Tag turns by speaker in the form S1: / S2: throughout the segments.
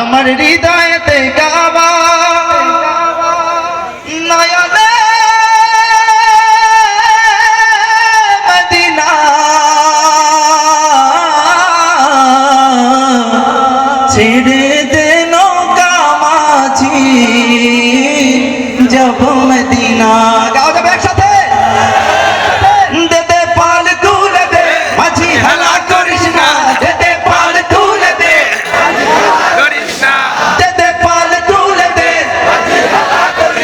S1: আমার হৃদয়তে কাবা নয়নে মদিনা। ছেড়ে দে নৌকা মাঝি যাব মদিনা।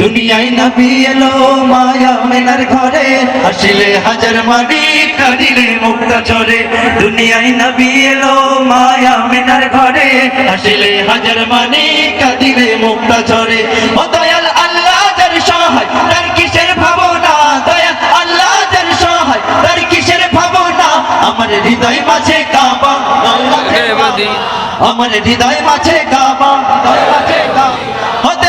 S1: দুনিয়ায় নবী এলো মায়া মেনার ঘরে। আসিলে হাজার মানি কাঁদিলে মুক্তা চলে দুনিয়ায় নবী এলো মায়া মেনার ঘরে। আসিলে হাজার মানি কাঁদিলে মুক্তা চলে ও দয়াল আল্লাহ যার সহায় তার কিসের ভাবনা? দয়াল আল্লাহ যার সহায় তার কিসের ভাবনা? আমার হৃদয় মাঝে কাবা আমার হৃদয় মাঝে কাবা হৃদয় মাঝে কাবা হতে